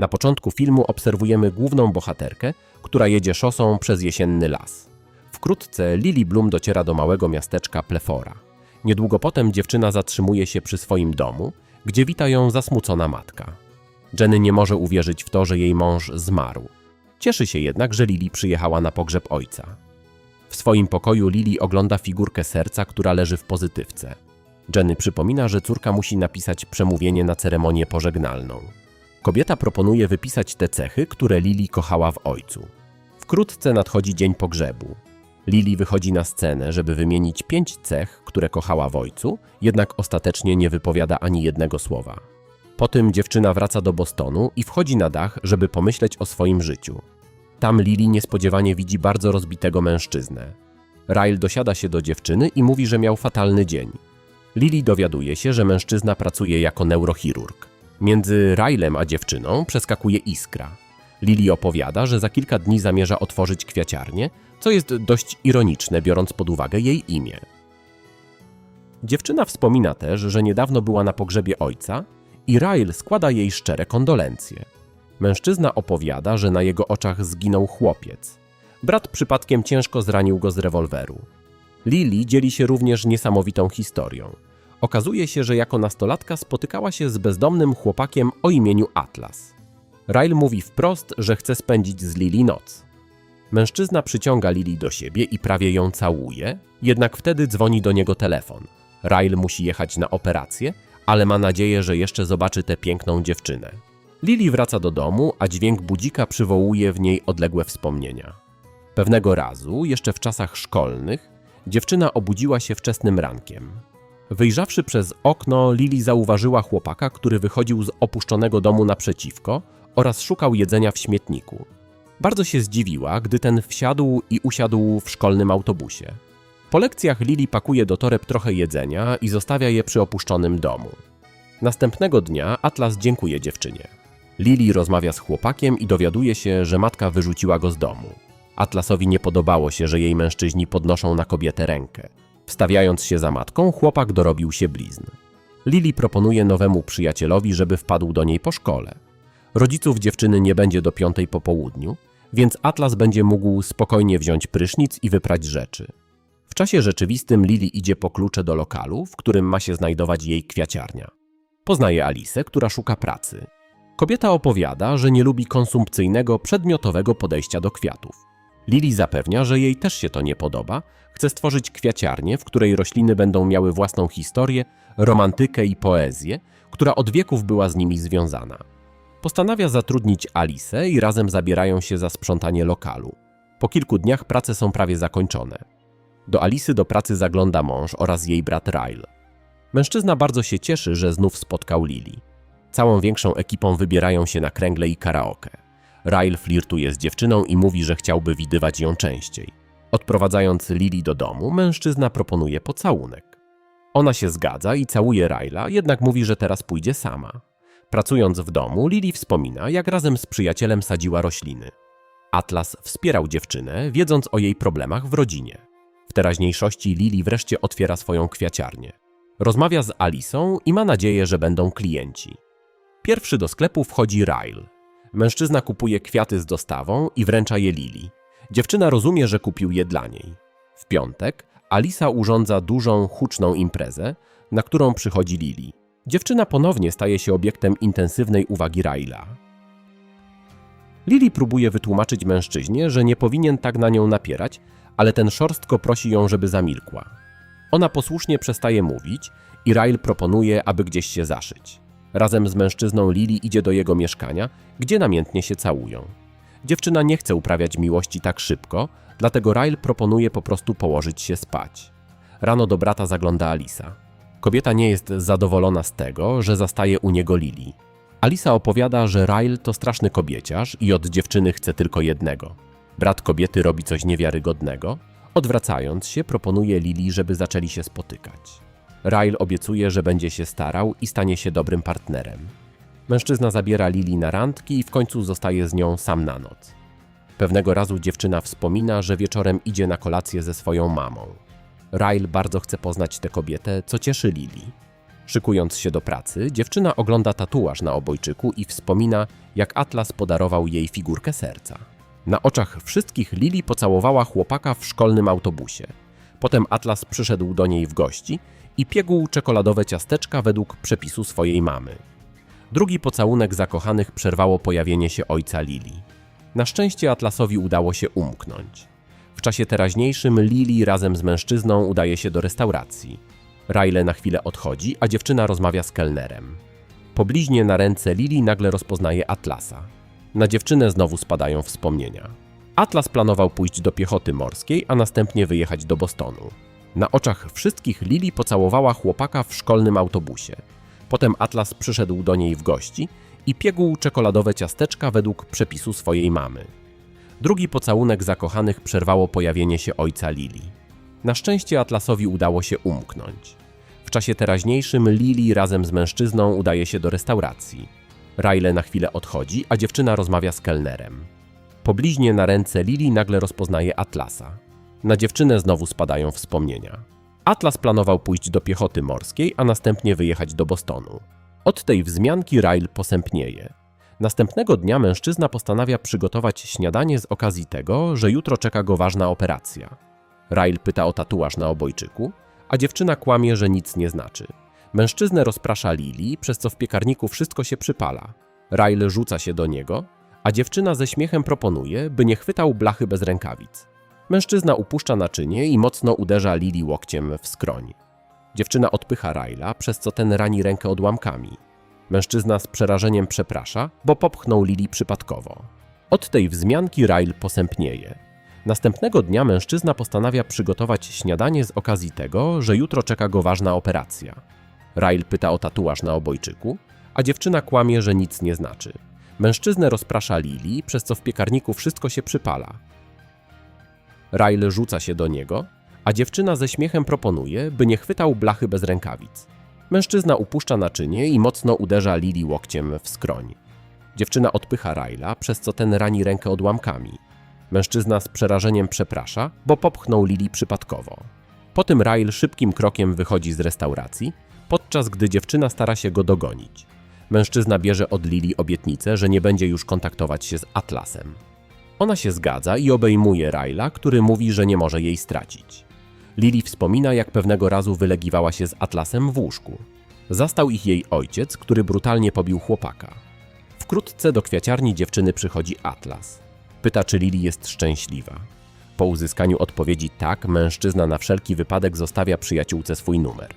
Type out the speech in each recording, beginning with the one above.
Na początku filmu obserwujemy główną bohaterkę, która jedzie szosą przez jesienny las. Wkrótce Lily Bloom dociera do małego miasteczka Plefora. Niedługo potem dziewczyna zatrzymuje się przy swoim domu, gdzie wita ją zasmucona matka. Jenny nie może uwierzyć w to, że jej mąż zmarł. Cieszy się jednak, że Lily przyjechała na pogrzeb ojca. W swoim pokoju Lily ogląda figurkę serca, która leży w pozytywce. Jenny przypomina, że córka musi napisać przemówienie na ceremonię pożegnalną. Kobieta proponuje wypisać te cechy, które Lily kochała w ojcu. Wkrótce nadchodzi dzień pogrzebu. Lily wychodzi na scenę, żeby wymienić pięć cech, które kochała w ojcu, jednak ostatecznie nie wypowiada ani jednego słowa. Potem dziewczyna wraca do Bostonu i wchodzi na dach, żeby pomyśleć o swoim życiu. Tam Lily niespodziewanie widzi bardzo rozbitego mężczyznę. Ryle dosiada się do dziewczyny i mówi, że miał fatalny dzień. Lily dowiaduje się, że mężczyzna pracuje jako neurochirurg. Między Rylem a dziewczyną przeskakuje iskra. Lily opowiada, że za kilka dni zamierza otworzyć kwiaciarnię, co jest dość ironiczne, biorąc pod uwagę jej imię. Dziewczyna wspomina też, że niedawno była na pogrzebie ojca i Ryle składa jej szczere kondolencje. Mężczyzna opowiada, że na jego oczach zginął chłopiec. Brat przypadkiem ciężko zranił go z rewolweru. Lily dzieli się również niesamowitą historią. Okazuje się, że jako nastolatka spotykała się z bezdomnym chłopakiem o imieniu Atlas. Ryle mówi wprost, że chce spędzić z Lily noc. Mężczyzna przyciąga Lily do siebie i prawie ją całuje, jednak wtedy dzwoni do niego telefon. Ryle musi jechać na operację, ale ma nadzieję, że jeszcze zobaczy tę piękną dziewczynę. Lily wraca do domu, a dźwięk budzika przywołuje w niej odległe wspomnienia. Pewnego razu, jeszcze w czasach szkolnych, dziewczyna obudziła się wczesnym rankiem. Wyjrzawszy przez okno, Lily zauważyła chłopaka, który wychodził z opuszczonego domu naprzeciwko oraz szukał jedzenia w śmietniku. Bardzo się zdziwiła, gdy ten wsiadł i usiadł w szkolnym autobusie. Po lekcjach Lily pakuje do toreb trochę jedzenia i zostawia je przy opuszczonym domu. Następnego dnia Atlas dziękuje dziewczynie. Lily rozmawia z chłopakiem i dowiaduje się, że matka wyrzuciła go z domu. Atlasowi nie podobało się, że jej mężczyźni podnoszą na kobietę rękę. Wstawiając się za matką, chłopak dorobił się blizn. Lily proponuje nowemu przyjacielowi, żeby wpadł do niej po szkole. Rodziców dziewczyny nie będzie do piątej po południu, więc Atlas będzie mógł spokojnie wziąć prysznic i wyprać rzeczy. W czasie rzeczywistym Lily idzie po klucze do lokalu, w którym ma się znajdować jej kwiaciarnia. Poznaje Alicę, która szuka pracy. Kobieta opowiada, że nie lubi konsumpcyjnego, przedmiotowego podejścia do kwiatów. Lily zapewnia, że jej też się to nie podoba, chce stworzyć kwiaciarnię, w której rośliny będą miały własną historię, romantykę i poezję, która od wieków była z nimi związana. Postanawia zatrudnić Alicę i razem zabierają się za sprzątanie lokalu. Po kilku dniach prace są prawie zakończone. Do Alicy do pracy zagląda mąż oraz jej brat Ryle. Mężczyzna bardzo się cieszy, że znów spotkał Lily. Całą większą ekipą wybierają się na kręgle i karaoke. Ryle flirtuje z dziewczyną i mówi, że chciałby widywać ją częściej. Odprowadzając Lily do domu, mężczyzna proponuje pocałunek. Ona się zgadza i całuje Ryla, jednak mówi, że teraz pójdzie sama. Pracując w domu, Lily wspomina, jak razem z przyjacielem sadziła rośliny. Atlas wspierał dziewczynę, wiedząc o jej problemach w rodzinie. W teraźniejszości Lily wreszcie otwiera swoją kwiaciarnię. Rozmawia z Alisą i ma nadzieję, że będą klienci. Pierwszy do sklepu wchodzi Ryle. Mężczyzna kupuje kwiaty z dostawą i wręcza je Lili. Dziewczyna rozumie, że kupił je dla niej. W piątek Alisa urządza dużą, huczną imprezę, na którą przychodzi Lili. Dziewczyna ponownie staje się obiektem intensywnej uwagi Raila. Lili próbuje wytłumaczyć mężczyźnie, że nie powinien tak na nią napierać, ale ten szorstko prosi ją, żeby zamilkła. Ona posłusznie przestaje mówić i Rail proponuje, aby gdzieś się zaszyć. Razem z mężczyzną Lili idzie do jego mieszkania, gdzie namiętnie się całują. Dziewczyna nie chce uprawiać miłości tak szybko, dlatego Rail proponuje po prostu położyć się spać. Rano do brata zagląda Alisa. Kobieta nie jest zadowolona z tego, że zastaje u niego Lili. Alisa opowiada, że Rail to straszny kobieciarz i od dziewczyny chce tylko jednego. Brat kobiety robi coś niewiarygodnego. Odwracając się, proponuje Lili, żeby zaczęli się spotykać. Rail obiecuje, że będzie się starał i stanie się dobrym partnerem. Mężczyzna zabiera Lili na randki i w końcu zostaje z nią sam na noc. Pewnego razu dziewczyna wspomina, że wieczorem idzie na kolację ze swoją mamą. Rail bardzo chce poznać tę kobietę, co cieszy Lili. Szykując się do pracy, dziewczyna ogląda tatuaż na obojczyku i wspomina, jak Atlas podarował jej figurkę serca. Na oczach wszystkich Lili pocałowała chłopaka w szkolnym autobusie. Potem Atlas przyszedł do niej w gości i piegł czekoladowe ciasteczka według przepisu swojej mamy. Drugi pocałunek zakochanych przerwało pojawienie się ojca Lili. Na szczęście Atlasowi udało się umknąć. W czasie teraźniejszym Lili razem z mężczyzną udaje się do restauracji. Riley na chwilę odchodzi, a dziewczyna rozmawia z kelnerem. Po bliźnie na ręce Lili nagle rozpoznaje Atlasa. Na dziewczynę znowu spadają wspomnienia. Atlas planował pójść do piechoty morskiej, a następnie wyjechać do Bostonu. Na oczach wszystkich Lili pocałowała chłopaka w szkolnym autobusie. Potem Atlas przyszedł do niej w gości i piegł czekoladowe ciasteczka według przepisu swojej mamy. Drugi pocałunek zakochanych przerwało pojawienie się ojca Lili. Na szczęście Atlasowi udało się umknąć. W czasie teraźniejszym Lili razem z mężczyzną udaje się do restauracji. Riley na chwilę odchodzi, a dziewczyna rozmawia z kelnerem. Po bliźnie na ręce Lili nagle rozpoznaje Atlasa. Na dziewczynę znowu spadają wspomnienia. Atlas planował pójść do piechoty morskiej, a następnie wyjechać do Bostonu. Od tej wzmianki Ryle posępnieje. Następnego dnia mężczyzna postanawia przygotować śniadanie z okazji tego, że jutro czeka go ważna operacja. Ryle pyta o tatuaż na obojczyku, a dziewczyna kłamie, że nic nie znaczy. Mężczyznę rozprasza Lili, przez co w piekarniku wszystko się przypala. Ryle rzuca się do niego, a dziewczyna ze śmiechem proponuje, by nie chwytał blachy bez rękawic. Mężczyzna upuszcza naczynie i mocno uderza Lili łokciem w skroń. Dziewczyna odpycha Ryla, przez co ten rani rękę odłamkami. Mężczyzna z przerażeniem przeprasza, bo popchnął Lili przypadkowo. Od tej wzmianki Ryle posępnieje. Następnego dnia mężczyzna postanawia przygotować śniadanie z okazji tego, że jutro czeka go ważna operacja. Ryle pyta o tatuaż na obojczyku, a dziewczyna kłamie, że nic nie znaczy. Mężczyznę rozprasza Lili, przez co w piekarniku wszystko się przypala. Ryle rzuca się do niego, a dziewczyna ze śmiechem proponuje, by nie chwytał blachy bez rękawic. Mężczyzna upuszcza naczynie i mocno uderza Lili łokciem w skroń. Dziewczyna odpycha Ryla, przez co ten rani rękę odłamkami. Mężczyzna z przerażeniem przeprasza, bo popchnął Lili przypadkowo. Potem Ryle szybkim krokiem wychodzi z restauracji, podczas gdy dziewczyna stara się go dogonić. Mężczyzna bierze od Lili obietnicę, że nie będzie już kontaktować się z Atlasem. Ona się zgadza i obejmuje Ryla, który mówi, że nie może jej stracić. Lili wspomina, jak pewnego razu wylegiwała się z Atlasem w łóżku. Zastał ich jej ojciec, który brutalnie pobił chłopaka. Wkrótce do kwiaciarni dziewczyny przychodzi Atlas. Pyta, czy Lili jest szczęśliwa. Po uzyskaniu odpowiedzi tak, mężczyzna na wszelki wypadek zostawia przyjaciółce swój numer.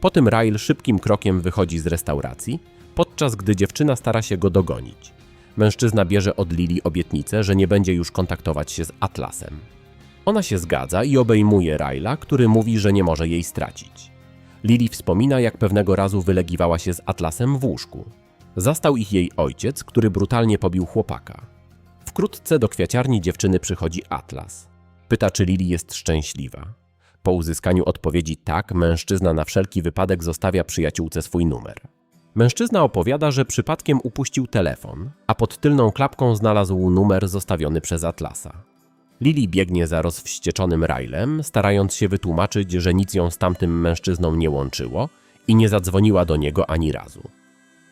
Potem Ryle szybkim krokiem wychodzi z restauracji, podczas gdy dziewczyna stara się go dogonić. Mężczyzna bierze od Lili obietnicę, że nie będzie już kontaktować się z Atlasem. Ona się zgadza i obejmuje Ryla, który mówi, że nie może jej stracić. Lili wspomina, jak pewnego razu wylegiwała się z Atlasem w łóżku. Zastał ich jej ojciec, który brutalnie pobił chłopaka. Wkrótce do kwiaciarni dziewczyny przychodzi Atlas. Pyta, czy Lili jest szczęśliwa. Po uzyskaniu odpowiedzi tak, mężczyzna na wszelki wypadek zostawia przyjaciółce swój numer. Mężczyzna opowiada, że przypadkiem upuścił telefon, a pod tylną klapką znalazł numer zostawiony przez Atlasa. Lili biegnie za rozwścieczonym Rylem, starając się wytłumaczyć, że nic ją z tamtym mężczyzną nie łączyło i nie zadzwoniła do niego ani razu.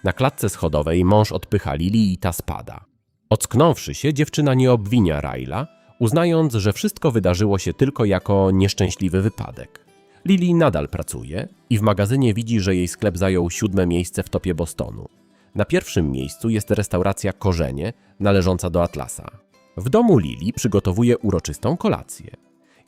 Na klatce schodowej mąż odpycha Lili i ta spada. Ocknąwszy się, dziewczyna nie obwinia Ryla, uznając, że wszystko wydarzyło się tylko jako nieszczęśliwy wypadek. Lili nadal pracuje i w magazynie widzi, że jej sklep zajął siódme miejsce w topie Bostonu. Na pierwszym miejscu jest restauracja Korzenie, należąca do Atlasa. W domu Lili przygotowuje uroczystą kolację.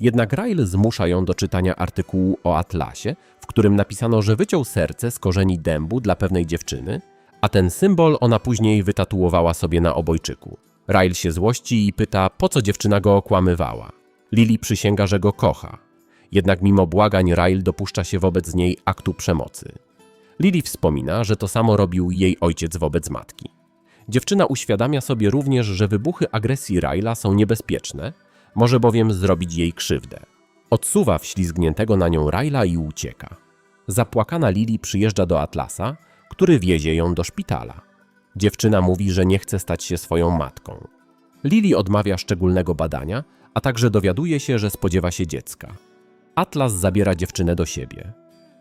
Jednak Ryle zmusza ją do czytania artykułu o Atlasie, w którym napisano, że wyciął serce z korzeni dębu dla pewnej dziewczyny, a ten symbol ona później wytatuowała sobie na obojczyku. Ryle się złości i pyta, po co dziewczyna go okłamywała. Lili przysięga, że go kocha. Jednak mimo błagań Ryle dopuszcza się wobec niej aktu przemocy. Lili wspomina, że to samo robił jej ojciec wobec matki. Dziewczyna uświadamia sobie również, że wybuchy agresji Ryla są niebezpieczne, może bowiem zrobić jej krzywdę. Odsuwa wślizgniętego na nią Ryla i ucieka. Zapłakana Lili przyjeżdża do Atlasa, który wiezie ją do szpitala. Dziewczyna mówi, że nie chce stać się swoją matką. Lili odmawia szczególnego badania, a także dowiaduje się, że spodziewa się dziecka. Atlas zabiera dziewczynę do siebie.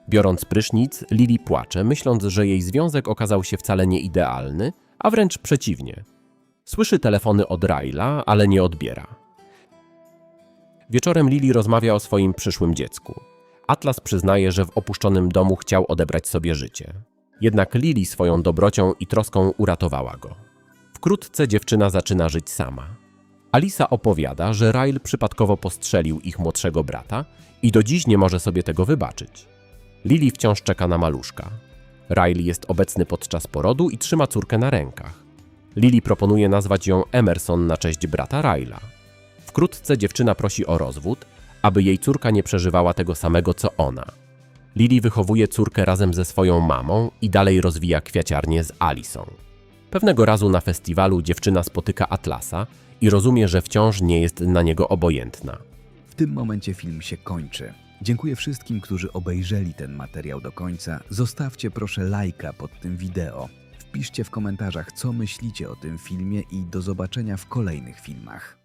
Biorąc prysznic, Lili płacze, myśląc, że jej związek okazał się wcale nie idealny, a wręcz przeciwnie. Słyszy telefony od Raila, ale nie odbiera. Wieczorem Lili rozmawia o swoim przyszłym dziecku. Atlas przyznaje, że w opuszczonym domu chciał odebrać sobie życie. Jednak Lili swoją dobrocią i troską uratowała go. Wkrótce dziewczyna zaczyna żyć sama. Alisa opowiada, że Rail przypadkowo postrzelił ich młodszego brata i do dziś nie może sobie tego wybaczyć. Lili wciąż czeka na maluszka. Riley jest obecny podczas porodu i trzyma córkę na rękach. Lili proponuje nazwać ją Emerson na cześć brata Ryla. Wkrótce dziewczyna prosi o rozwód, aby jej córka nie przeżywała tego samego co ona. Lili wychowuje córkę razem ze swoją mamą i dalej rozwija kwiaciarnię z Alisą. Pewnego razu na festiwalu dziewczyna spotyka Atlasa i rozumie, że wciąż nie jest na niego obojętna. W tym momencie film się kończy. Dziękuję wszystkim, którzy obejrzeli ten materiał do końca. Zostawcie proszę lajka pod tym wideo. Wpiszcie w komentarzach, co myślicie o tym filmie i do zobaczenia w kolejnych filmach.